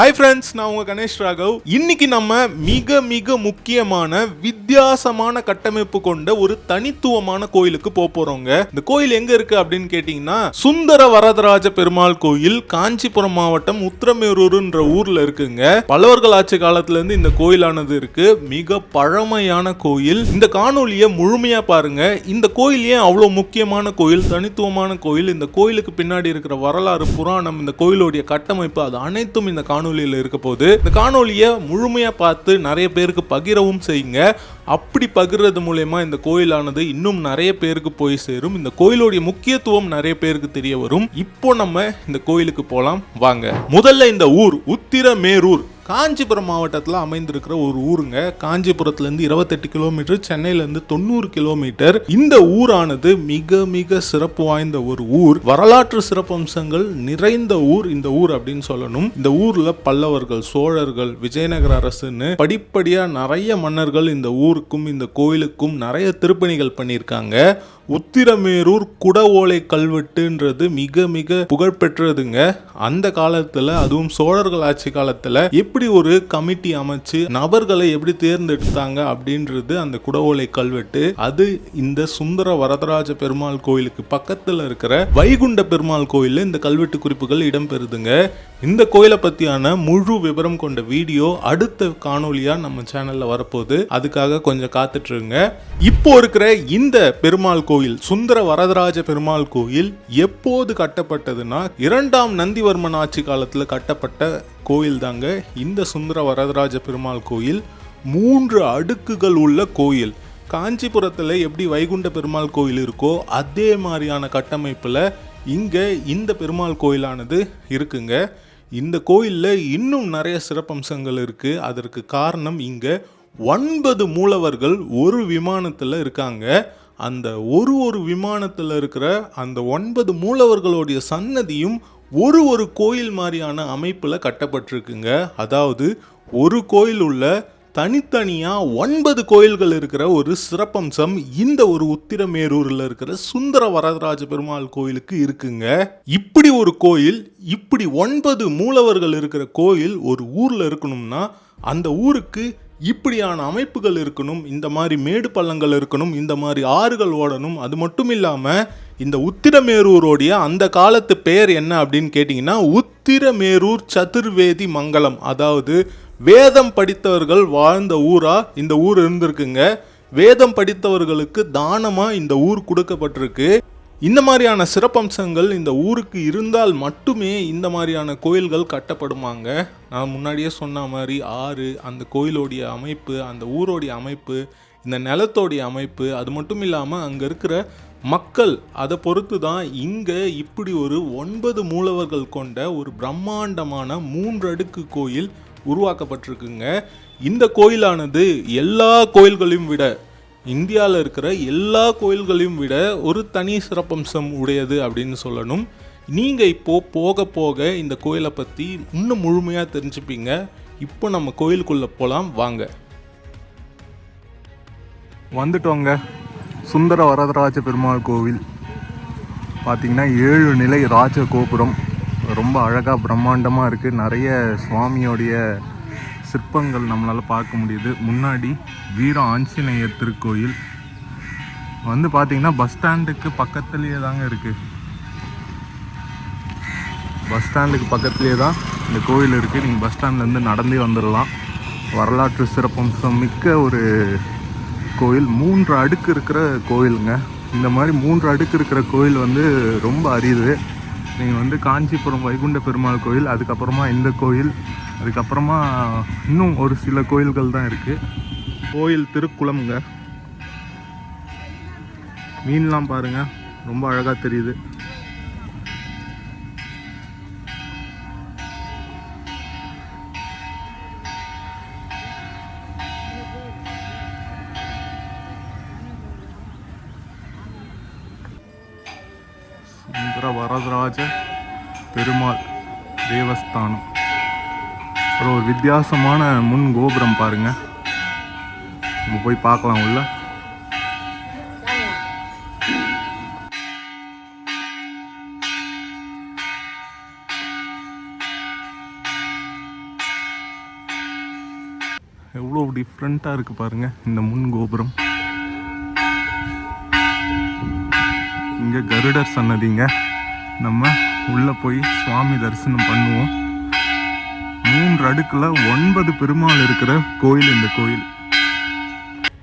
Hi friends நான் உங்கள் கணேஷ் ராகவ். இன்னைக்கு நம்ம மிக மிக முக்கியமான வித்தியாசமான கட்டமைப்பு கொண்ட ஒரு தனித்துவமான கோயிலுக்கு போக போறோங்க. இந்த கோயில் எங்க இருக்கு அப்படின்னு கேட்டீங்கன்னா சுந்தர வரதராஜ பெருமாள் கோயில் காஞ்சிபுரம் மாவட்டம் உத்திரமேரூர்ன்ற ஊர்ல இருக்குங்க. பல்லவர்கள் ஆட்சி காலத்துல இருந்து இந்த கோயிலானது இருக்கு. மிக பழமையான கோயில். இந்த காணொலியை முழுமையா பாருங்க. இந்த கோயில் ஏன் அவ்வளோ முக்கியமான கோயில் தனித்துவமான கோயில்? இந்த கோயிலுக்கு பின்னாடி இருக்கிற வரலாறு புராணம் இந்த கோயிலுடைய கட்டமைப்பு அது அனைத்தும் இந்த காணொலியில் இருக்க போது இந்த காணொலியை முழுமையாக பார்த்து நிறைய பேருக்கு பகிரவும் செய்யுங்க. அப்படி பகிர்றது மூலயமா இந்த கோயிலானது இன்னும் நிறைய பேருக்கு போய் சேரும். இந்த கோயிலுடைய முக்கியத்துவம் நிறைய பேருக்கு தெரிய வரும். இப்போ நம்ம இந்த கோயிலுக்கு போகலாம் வாங்க. முதல்ல இந்த ஊர் உத்திரமேரூர். காஞ்சிபுரம் மாவட்டத்தில் அமைந்திருக்கிற ஒரு ஊருங்க. காஞ்சிபுரத்துலேருந்து இருபத்தெட்டு கிலோமீட்டர் சென்னையிலேருந்து தொண்ணூறு கிலோமீட்டர். இந்த ஊரானது மிக மிக சிறப்பு வாய்ந்த ஒரு ஊர். வரலாற்று சிறப்பம்சங்கள் நிறைந்த ஊர் இந்த ஊர் அப்படின்னு சொல்லணும். இந்த ஊரில் பல்லவர்கள் சோழர்கள் விஜயநகர அரசுன்னு படிப்படியாக நிறைய மன்னர்கள் இந்த ஊருக்கும் இந்த கோயிலுக்கும் நிறைய திருப்பணிகள் பண்ணியிருக்காங்க. உத்திரமேரூர் குடஓலை கல்வெட்டுன்றது மிக மிக புகழ்பெற்றதுங்க. அந்த காலத்துல அதுவும் சோழர்கள் ஆட்சி காலத்துல எப்படி ஒரு கமிட்டி அமைச்சு நபர்களை எப்படி தேர்ந்தெடுத்தாங்க அப்படின்றது அந்த குடஓலை கல்வெட்டு. அது இந்த சுந்தர வரதராஜ பெருமாள் கோயிலுக்கு பக்கத்துல இருக்கிற வைகுண்ட பெருமாள் கோயில்ல இந்த கல்வெட்டு குறிப்புகள் இடம்பெறுதுங்க. இந்த கோயிலை பத்தியான முழு விவரம் கொண்ட வீடியோ அடுத்த காணொலியா நம்ம சேனல்ல வரப்போகுது. அதுக்காக கொஞ்சம் காத்துட்டு இருங்க. இப்போ இருக்கிற இந்த பெருமாள் கோயில் கோயில் சுந்தர வரதராஜ பெருமாள் கோயில் எப்போது கட்டப்பட்டதுன்னா இரண்டாம் நந்திவர்மன் ஆட்சி காலத்தில் கட்டப்பட்ட கோயில் தாங்க இந்த சுந்தர வரதராஜ பெருமாள் கோயில் மூன்று அடுக்குகள் உள்ள கோயில். காஞ்சிபுரத்தில் எப்படி வைகுண்ட பெருமாள் கோயில் இருக்கோ அதே மாதிரியான கட்டமைப்பில் இங்கே இந்த பெருமாள் கோயிலானது இருக்குங்க. இந்த கோயிலில் இன்னும் நிறைய சிறப்பம்சங்கள் இருக்குது அதற்கு காரணம் இங்கே ஒன்பது மூலவர்கள் ஒரு விமானத்தில் இருக்காங்க. அந்த ஒரு ஒரு விமானத்தில் இருக்கிற அந்த ஒன்பது மூலவர்களுடைய சன்னதியும் ஒரு ஒரு கோயில் மாதிரியான அமைப்பில் கட்டப்பட்டிருக்குங்க. அதாவது ஒரு கோயில் உள்ள தனித்தனியாக ஒன்பது கோயில்கள் இருக்கிற ஒரு சிறப்பம்சம் இந்த ஒரு உத்திரமேரூரில் இருக்கிற சுந்தர வரதராஜ பெருமாள் கோயிலுக்கு இருக்குங்க. இப்படி ஒரு கோயில் இப்படி ஒன்பது மூலவர்கள் இருக்கிற கோயில் ஒரு ஊரில் இருக்கணும்னா அந்த ஊருக்கு இப்படியான அமைப்புகள் இருக்கணும் இந்த மாதிரி மேடு பள்ளங்கள் இருக்கணும் இந்த மாதிரி ஆறுகள் ஓடணும் அது மட்டும் இல்லாமல் இந்த உத்திரமேரூரோடைய அந்த காலத்து பெயர் என்ன அப்படின்னு கேட்டிங்கன்னா உத்திரமேரூர் சதுர்வேதி மங்கலம். அதாவது வேதம் படித்தவர்கள் வாழ்ந்த ஊராக இந்த ஊர் இருந்திருக்குங்க. வேதம் படித்தவர்களுக்கு தானமாக இந்த ஊர் கொடுக்கப்பட்டிருக்கு? இந்த மாதிரியான சிறப்பம்சங்கள் இந்த ஊருக்கு இருந்தால் மட்டுமே இந்த மாதிரியான கோயில்கள் கட்டப்படுமாங்க? நான் முன்னாடியே சொன்ன மாதிரி ஆறு அந்த கோயிலோடைய அமைப்பு அந்த ஊரோடைய அமைப்பு இந்த நிலத்தோடைய அமைப்பு அது மட்டும் இல்லாமல் அங்கே இருக்கிற மக்கள் அதை பொறுத்து தான் இங்கே இப்படி ஒரு ஒன்பது மூலவர்கள் கொண்ட ஒரு பிரம்மாண்டமான மூன்று அடுக்கு கோயில் உருவாக்கப்பட்டிருக்குங்க. இந்த கோயிலானது எல்லா கோயில்களையும் விட இந்தியாவில் இருக்கிற எல்லா கோயில்களையும் விட ஒரு தனி சிறப்பம்சம் உடையது அப்படின்னு சொல்லணும். நீங்கள் இப்போது போக போக இந்த கோயிலை பற்றி இன்னும் முழுமையாக தெரிஞ்சுப்பீங்க. இப்போ நம்ம கோயிலுக்குள்ளே போகலாம் வாங்க. வந்துட்டோங்க. சுந்தர வரதராஜ பெருமாள் கோவில். பார்த்தீங்கன்னா ஏழு நிலை ராஜ கோபுரம் ரொம்ப அழகாக பிரம்மாண்டமாக இருக்குது நிறைய சுவாமியோடைய சிற்பங்கள் நம்மளால் பார்க்க முடியுது. முன்னாடி வீர ஆஞ்சநேயர் திருக்கோயில். வந்து பார்த்தீங்கன்னா பஸ் ஸ்டாண்டுக்கு பக்கத்துலேயே தாங்க இருக்குது பஸ் ஸ்டாண்டுக்கு பக்கத்துலேயே தான் இந்த கோயில் இருக்குது நீங்கள் பஸ் ஸ்டாண்ட்லேருந்து நடந்தே வந்துடலாம் வரலாற்று சிறப்பம்சம் மிக்க ஒரு கோயில். மூன்று அடுக்கு இருக்கிற கோயிலுங்க. இந்த மாதிரி மூன்று அடுக்கு இருக்கிற கோயில் வந்து ரொம்ப அரியுது நீங்கள் வந்து காஞ்சிபுரம் வைகுண்ட பெருமாள் கோயில் அதுக்கப்புறமா இந்த கோயில் அதுக்கப்புறமா இன்னும் ஒரு சில கோயில்கள் தான் இருக்குது கோயில் திருக்குளம்ங்க. மீன்லாம் பாருங்கள் ரொம்ப அழகாக தெரியுது. பெருமாள் தேவஸ்தானம். அப்புறம் ஒரு வித்தியாசமான முன் கோபுரம் பாருங்க. நம்ம போய் பார்க்கலாம் உள்ள. எவ்வளோ டிஃப்ரெண்ட்டாக இருக்குது பாருங்க இந்த முன் கோபுரம். இங்கே கருடர் சன்னதிங்க. நம்ம உள்ளே போய் சுவாமி தரிசனம் பண்ணுவோம். மூன்று அடுக்கில் ஒன்பது பெருமாள் இருக்கிற கோயில் இந்த கோயில்.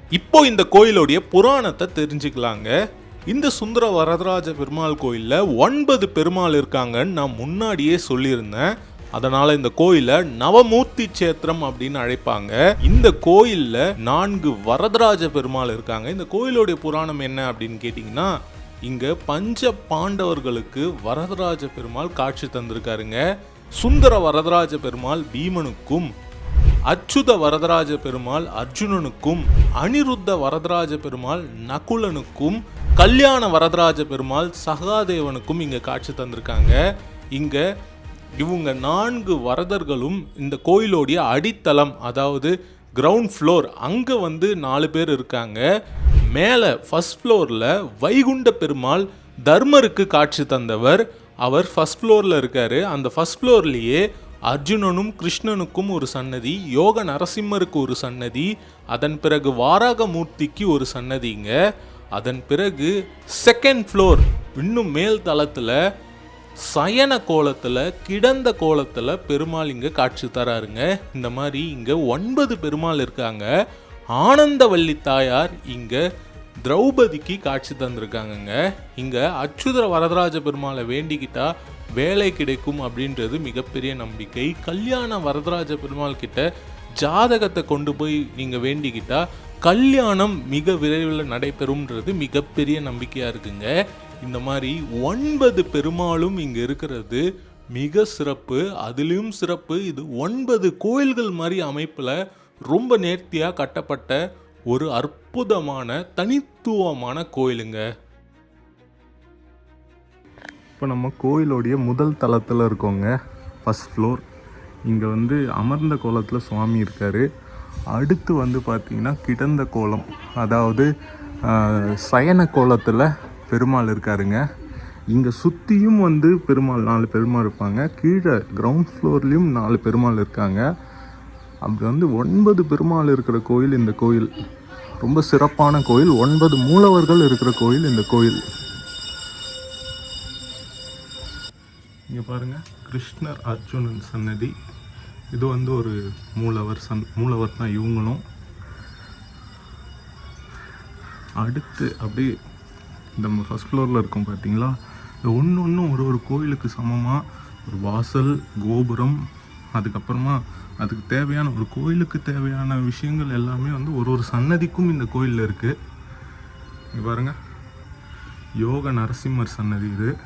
இப்போ இந்த கோயிலுடைய புராணத்தை தெரிஞ்சுக்கலாங்க. இந்த சுந்தர வரதராஜ பெருமாள் கோயிலில் ஒன்பது பெருமாள் இருக்காங்கன்னு நான் முன்னாடியே சொல்லியிருந்தேன். அதனால இந்த கோயிலை நவமூர்த்தி சேத்திரம் அப்படின்னு அழைப்பாங்க. இந்த கோயில்ல நான்கு வரதராஜ பெருமாள் இருக்காங்க. இந்த கோயிலுடைய புராணம் என்ன அப்படின்னு கேட்டிங்கன்னா இங்கே பஞ்ச பாண்டவர்களுக்கு வரதராஜ பெருமாள் காட்சி தந்திருக்காருங்க. சுந்தர வரதராஜ பெருமாள் பீமனுக்கும் அச்சுத வரதராஜ பெருமாள் அர்ஜுனனுக்கும் அனிருத்த வரதராஜ பெருமாள் நகுலனுக்கும் கல்யாண வரதராஜ பெருமாள் சகாதேவனுக்கும் இங்கே காட்சி தந்திருக்காங்க. இங்கே இவங்க நான்கு வரதர்களும் இந்த கோயிலோடைய அடித்தளம் அதாவது கிரவுண்ட் ஃப்ளோர் அங்கே வந்து நாலு பேர் இருக்காங்க. மேலே ஃபஸ்ட் ஃப்ளோரில் வைகுண்ட பெருமாள் தர்மருக்கு காட்சி தந்தவர். அவர் ஃபஸ்ட் ஃப்ளோரில் இருக்கார். அந்த ஃபஸ்ட் ஃப்ளோர்லேயே அர்ஜுனனும் கிருஷ்ணனுக்கும் ஒரு சன்னதி யோக நரசிம்மருக்கு ஒரு சன்னதி அதன் பிறகு வாராகமூர்த்திக்கு ஒரு சன்னதிங்க. அதன் பிறகு செகண்ட் ஃப்ளோர் இன்னும் மேல் தளத்தில் சயன கோலத்தில் கிடந்த கோலத்தில் பெருமாள் இங்கே காட்சி தராருங்க. இந்த மாதிரி இங்கே ஒன்பது பெருமாள் இருக்காங்க. ஆனந்தவல்லி தாயார் இங்கே திரௌபதிக்கு காட்சி தந்திருக்காங்கங்க. இங்கே அச்சுதர வரதராஜ பெருமாளை வேண்டிக்கிட்டா வேலை கிடைக்கும் அப்படின்றது மிகப்பெரிய நம்பிக்கை. கல்யாண வரதராஜ பெருமாள் கிட்ட ஜாதகத்தை கொண்டு போய் நீங்கள் வேண்டிக்கிட்டா கல்யாணம் மிக விரைவில் நடைபெறும்ன்றது மிகப்பெரிய நம்பிக்கையாக இருக்குங்க. இந்த மாதிரி ஒன்பது பெருமாளும் இங்கே இருக்கிறது மிக சிறப்பு. அதுலேயும் சிறப்பு. இது ஒன்பது கோயில்கள் மாதிரி அமைப்பில் ரொம்ப நேர்த்தியாக கட்டப்பட்ட ஒரு அற்புதமான தனித்துவமான கோயிலுங்க. இப்போ நம்ம கோயிலுடைய முதல் தளத்தில் இருக்கோங்க. ஃபஸ்ட் ஃப்ளோர் இங்கே வந்து அமர்ந்த கோலத்தில் சுவாமி இருக்கார். அடுத்து வந்து பார்த்திங்கன்னா கிடந்த கோலம். அதாவது சயன கோலத்தில் பெருமாள் இருக்காருங்க. இங்கே சுற்றியும் வந்து பெருமாள் நாலு பெருமாள் இருப்பாங்க. கீழே கிரவுண்ட் ஃப்ளோர்லேயும் நாலு பெருமாள் இருக்காங்க. அப்படி வந்து ஒன்பது பெருமாள் இருக்கிற கோயில் இந்த கோயில். ரொம்ப சிறப்பான கோயில். ஒன்பது மூலவர்கள் இருக்கிற கோயில் இந்த கோயில். இங்கே பாருங்க. கிருஷ்ணர் அர்ஜுனன் சன்னதி. இது வந்து ஒரு மூலவர் சன் மூலவர் தான் இவங்களும். அடுத்து அப்படியே நம்ம ஃபஸ்ட் ஃப்ளோரில் இருக்கோம் பார்த்தீங்களா இது ஒன்று ஒன்றும் ஒரு ஒரு கோயிலுக்கு சமமாக ஒரு வாசல் கோபுரம் அதுக்கப்புறமா அதுக்கு தேவையான ஒரு கோயிலுக்கு தேவையான விஷயங்கள் எல்லாமே வந்து ஒரு ஒரு சன்னதிக்கும் இந்த கோயிலில் இருக்குது இங்க பாருங்க. யோக நரசிம்மர் சன்னதி இது.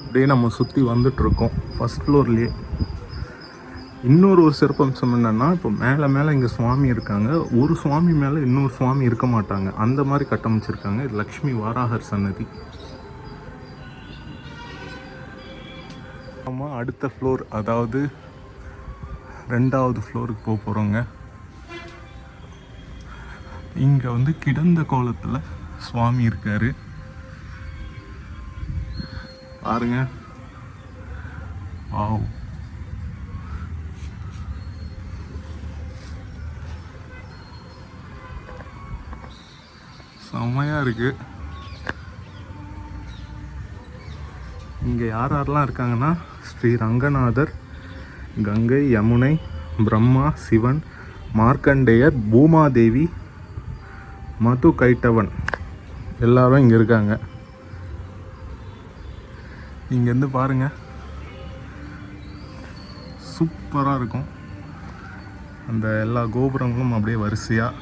அப்படியே நம்ம சுற்றி வந்துட்டுருக்கோம். ஃபஸ்ட் ஃப்ளோர்லேயே இன்னொரு ஒரு சிறப்பம்சம் என்னென்னா இப்போ மேலே மேலே இங்கே சுவாமி இருக்காங்க. ஒரு சுவாமி மேலே இன்னொரு சுவாமி இருக்க மாட்டாங்க. அந்த மாதிரி கட்டமைச்சிருக்காங்க. இது லக்ஷ்மி வாராகர் சன்னதி. நம்ம அடுத்த ஃப்ளோர் அதாவது ரெண்டாவது ஃப்ளோருக்கு போக போகிறோங்க இங்கே வந்து கிடந்த கோலத்தில் சுவாமி இருக்கார். பாருங்க. ஆ செம்மையாக இருக்குது இங்கே யார் யாரெல்லாம் இருக்காங்கன்னா ஸ்ரீ ரங்கநாதர் கங்கை யமுனை பிரம்மா சிவன் மார்க்கண்டேயர் பூமாதேவி மது கைட்டவன். எல்லாரும் இங்கே இருக்காங்க. இங்கேருந்து பாருங்க. சூப்பராக இருக்கும். அந்த எல்லா கோபுரங்களும் அப்படியே வரிசையாக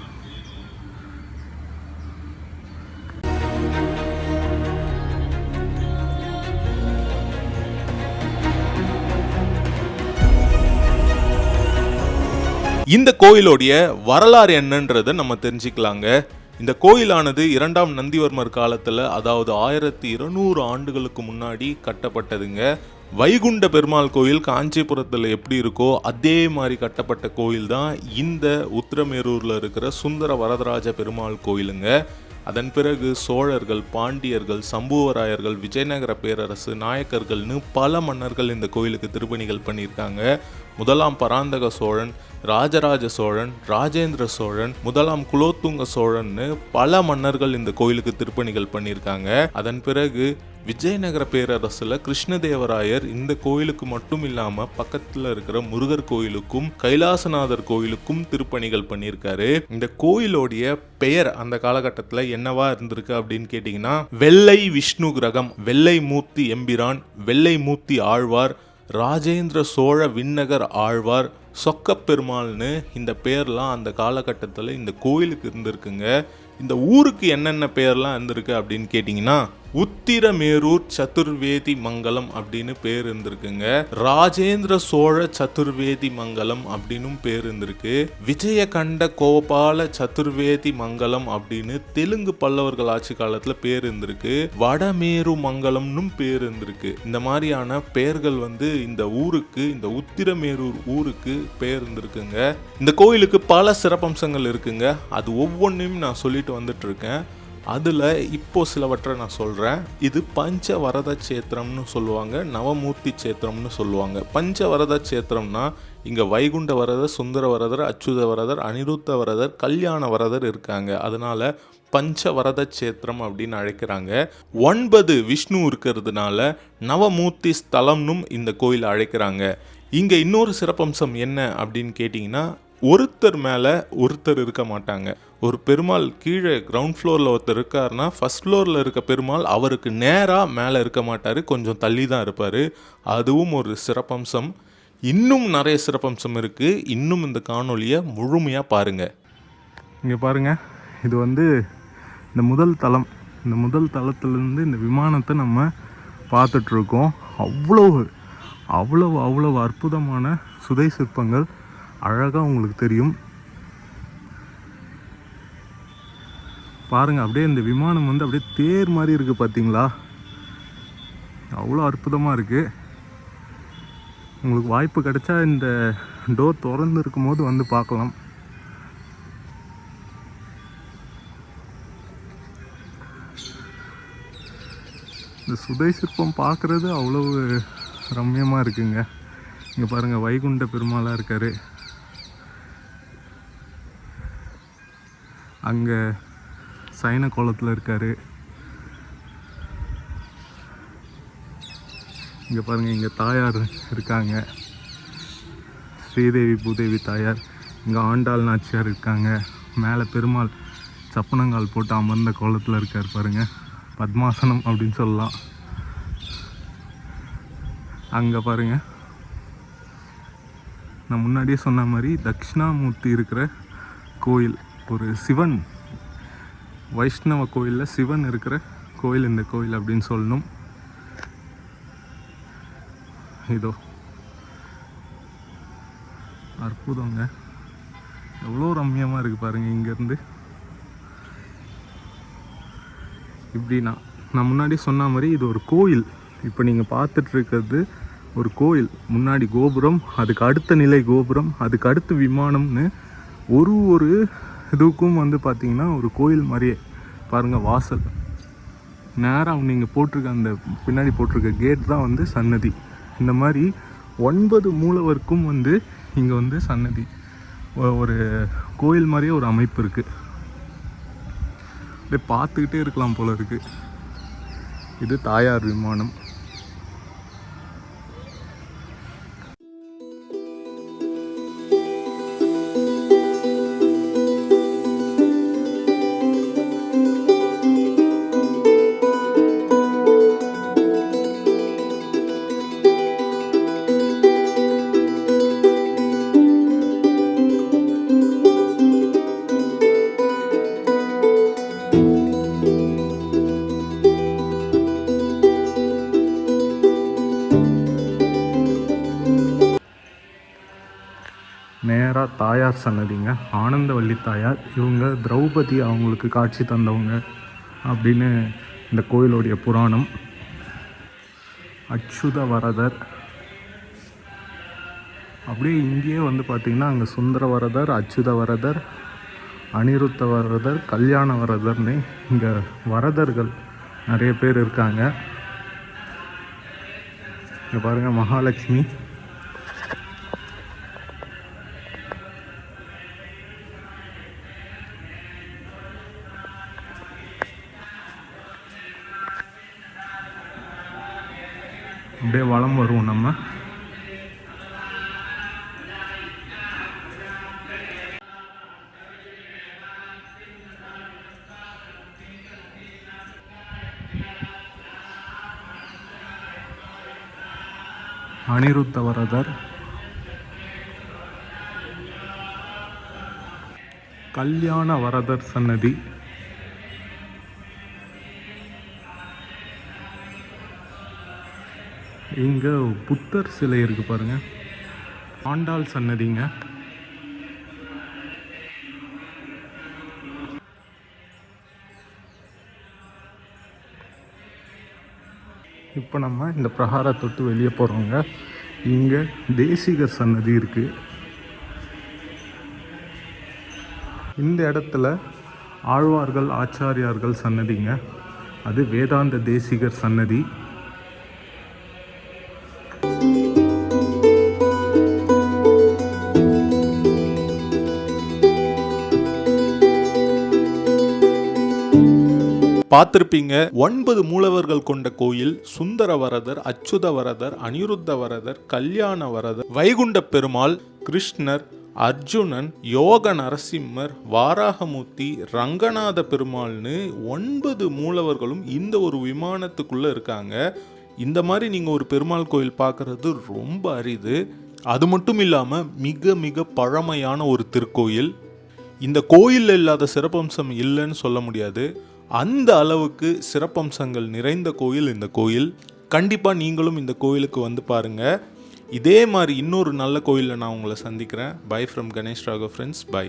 இந்த கோயிலுடைய வரலாறு என்னன்றதை நம்ம தெரிஞ்சுக்கலாங்க. இந்த கோயிலானது இரண்டாம் நந்திவர்மர் காலத்தில் அதாவது ஆயிரத்தி இருநூறு ஆண்டுகளுக்கு முன்னாடி கட்டப்பட்டதுங்க. வைகுண்ட பெருமாள் கோயில் காஞ்சிபுரத்தில் எப்படி இருக்கோ அதே மாதிரி கட்டப்பட்ட கோயில் தான் இந்த உத்திரமேரூரில் இருக்கிற சுந்தர வரதராஜ பெருமாள் கோயிலுங்க. அதன் பிறகு சோழர்கள் பாண்டியர்கள் சம்புவராயர்கள் விஜயநகர பேரரசு நாயக்கர்கள்னு பல மன்னர்கள் இந்த கோயிலுக்கு திருப்பணிகள் பண்ணியிருக்காங்க. முதலாம் பராந்தக சோழன் ராஜராஜ சோழன் ராஜேந்திர சோழன் முதலாம் குலோத்துங்க சோழன்னு பல மன்னர்கள் இந்த கோயிலுக்கு திருப்பணிகள் பண்ணியிருக்காங்க. அதன் பிறகு விஜயநகர பேரரசில் கிருஷ்ணதேவராயர் இந்த கோயிலுக்கு மட்டும் இல்லாமல் பக்கத்தில் இருக்கிற முருகர் கோயிலுக்கும் கைலாசநாதர் கோயிலுக்கும் திருப்பணிகள் பண்ணியிருக்காரு. இந்த கோயிலோடைய பெயர் அந்த காலகட்டத்தில் என்னவா இருந்திருக்கு அப்படின்னு கேட்டிங்கன்னா வெள்ளை விஷ்ணு கிரகம் வெள்ளை மூர்த்தி எம்பிரான் வெள்ளை மூர்த்தி ஆழ்வார் ராஜேந்திர சோழ விண்ணகர் ஆழ்வார் சொக்கப்பெருமாள்னு இந்த பேர்லாம் அந்த காலகட்டத்தில் இந்த கோயிலுக்கு இருந்திருக்குங்க. இந்த ஊருக்கு என்னென்ன பேர்லாம் இருந்திருக்கு அப்படின்னு கேட்டிங்கன்னா உத்திரமேரூர் சதுர்வேதி மங்கலம் அப்படின்னு பேர் இருந்திருக்குங்க. ராஜேந்திர சோழ சதுர்வேதி மங்கலம் அப்படின்னும் பேர் இருந்திருக்கு. விஜயகண்ட கோபால சதுர்வேதி மங்கலம் அப்படின்னு தெலுங்கு பல்லவர்கள் ஆட்சி காலத்துல பேர் இருந்திருக்கு. வடமேரு மங்கலம்னும் பேர் இருந்திருக்கு. இந்த மாதிரியான பெயர்கள் வந்து இந்த ஊருக்கு இந்த உத்திரமேரூர் ஊருக்கு பேர் இருந்திருக்குங்க. இந்த கோயிலுக்கு பல சிறப்பம்சங்கள் இருக்குங்க. அது ஒவ்வொன்றையும் நான் சொல்லிட்டு வந்துட்டு இருக்கேன். அதில் இப்போ சிலவற்றை நான் சொல்கிறேன் இது பஞ்ச வரத சேத்திரம்னு சொல்லுவாங்க நவமூர்த்தி சேத்திரம்னு சொல்லுவாங்க. பஞ்ச வரத சேத்திரம்னா இங்கே வைகுண்ட வரதர் சுந்தர வரதர் அச்சுத வரதர் அனிருத்த வரதர் கல்யாண வரதர் இருக்காங்க. அதனால பஞ்ச வரத சேத்திரம் அப்படின்னு அழைக்கிறாங்க. ஒன்பது விஷ்ணு இருக்கிறதுனால நவமூர்த்தி ஸ்தலம்னும் இந்த கோயில் அழைக்கிறாங்க. இங்கே இன்னொரு சிறப்பம்சம் என்ன அப்படின்னு கேட்டிங்கன்னா ஒருத்தர் மேலே ஒருத்தர் இருக்க மாட்டாங்க. ஒரு பெருமாள் கீழே கிரவுண்ட் ஃப்ளோரில் ஒருத்தர் இருக்காருன்னா ஃபர்ஸ்ட் ஃப்ளோரில் இருக்க பெருமாள் அவருக்கு நேராக மேலே இருக்க மாட்டார் கொஞ்சம் தள்ளி தான் இருப்பார். அதுவும் ஒரு சிறப்பம்சம். இன்னும் நிறைய சிறப்பம்சம் இருக்குது இன்னும் இந்த காணொலியை முழுமையாக பாருங்கள் இங்கே பாருங்கள் இது வந்து இந்த முதல் தளம். இந்த முதல் தளத்துலேருந்து இந்த விமானத்தை நம்ம பார்த்துட்ருக்கோம் அவ்வளவு அவ்வளவு அவ்வளவு அற்புதமான சுதை சிற்பங்கள் அழகாக உங்களுக்கு தெரியும். பாருங்கள் அப்படியே இந்த விமானம் வந்து அப்படியே தேர் மாதிரி இருக்குது பார்த்தீங்களா அவ்வளோ அற்புதமாக இருக்குது உங்களுக்கு வாய்ப்பு கிடைச்சா இந்த டோர் திறந்து இருக்கும் போது வந்து பார்க்கலாம். இந்த சுதை சிற்பம் பார்க்குறது அவ்வளவு ரம்யமாக இருக்குங்க. இங்கே பாருங்கள் வைகுண்ட பெருமாளாக இருக்கார். அங்கே சைன கோலத்தில் இருக்கார். இங்கே பாருங்கள் இங்கே தாயார் இருக்காங்க. ஸ்ரீதேவி பூதேவி தாயார். இங்கே ஆண்டாள் நாச்சியார் இருக்காங்க. மேலே பெருமாள் சப்பனங்கால் போட்டு அமர்ந்த கோலத்தில் இருக்கார் பாருங்கள் பத்மாசனம் அப்படின்னு சொல்லலாம். அங்கே பாருங்க. நான் முன்னாடியே சொன்ன மாதிரி தட்சிணாமூர்த்தி இருக்கிற கோயில். ஒரு சிவன் வைஷ்ணவ கோயிலில் சிவன் இருக்கிற கோயில் இந்த கோயில் அப்படின்னு சொல்லணும். இதோ அற்புதங்க. எவ்வளோ ரம்மியமாக இருக்குது பாருங்கள் இங்கேருந்து. இப்படின்னா நான் முன்னாடி சொன்ன மாதிரி இது ஒரு கோயில். இப்போ நீங்கள் பார்த்துட்டு இருக்கிறது ஒரு கோயில். முன்னாடி கோபுரம் அதுக்கு அடுத்த நிலை கோபுரம் அதுக்கு அடுத்து விமானம்னு ஒரு ஒரு இதுக்கும் வந்து பார்த்தீங்கன்னா ஒரு கோயில் மாதிரியே. பாருங்கள் வாசல். நேராக நீங்கள் போட்டிருக்க அந்த பின்னாடி போட்டிருக்க கேட் தான் வந்து சன்னதி. இந்த மாதிரி ஒன்பது மூலவருக்கும் வந்து இங்கே வந்து சன்னதி. ஒரு கோயில் மாதிரியே ஒரு அமைப்பு இருக்குது அப்படியே பார்த்துக்கிட்டே இருக்கலாம் போல இருக்குது இது தாயார் விமானம். தாயார் சன்னதிங்க. ஆனந்தவள்ளி தாயார். இவங்க திரௌபதி அவங்களுக்கு காட்சி தந்தவங்க அப்படின்னு இந்த கோயிலுடைய புராணம். அச்சுத வரதர் அப்படியே இங்கேயே வந்து பார்த்திங்கன்னா அங்கே சுந்தர வரதர் அச்சுத வரதர் அனிருத்த வரதர் கல்யாண வரதர்னு இங்கே வரதர்கள் நிறைய பேர் இருக்காங்க. இங்கே பாருங்கள் மகாலட்சுமி. அப்படியே வலம் வருவோம் நம்ம. அனிருத்த வரதர். கல்யாண வரதர் சன்னதி. இங்கே புத்தர் சிலை இருக்குது பாருங்கள் ஆண்டாள் சன்னதிங்க. இப்போ நம்ம இந்த பிரகாரத்தொட்டு வெளியே போகிறோங்க இங்கே தேசிகர் சன்னதி இருக்குது இந்த இடத்துல ஆழ்வார்கள் ஆச்சாரியார்கள் சன்னதிங்க. அது வேதாந்த தேசிகர் சன்னதி. பார்த்துருப்பீங்க. ஒன்பது மூலவர்கள் கொண்ட கோயில் சுந்தர வரதர் அச்சுத வரதர் அனிருத்த வரதர் கல்யாண வரதர் வைகுண்ட பெருமாள் கிருஷ்ணர் அர்ஜுனன் யோக நரசிம்மர் வாராகமூர்த்தி ரங்கநாத பெருமாள்னு ஒன்பது மூலவர்களும் இந்த ஒரு விமானத்துக்குள்ளே இருக்காங்க. இந்த மாதிரி நீங்கள் ஒரு பெருமாள் கோயில் பார்க்குறது ரொம்ப அரிது. அது மட்டும் இல்லாமல் மிக மிக பழமையான ஒரு திருக்கோயில். இந்த கோயிலில் இல்லாத சிறப்பம்சம் இல்லைன்னு சொல்ல முடியாது. அந்த அளவுக்கு சிறப்பம்சங்கள் நிறைந்த கோயில் இந்த கோயில். கண்டிப்பாக நீங்களும் இந்த கோயிலுக்கு வந்து பாருங்கள் இதே மாதிரி இன்னொரு நல்ல கோயிலில் நான் உங்களை சந்திக்கிறேன். Bye from Ganesh Raghav friends bye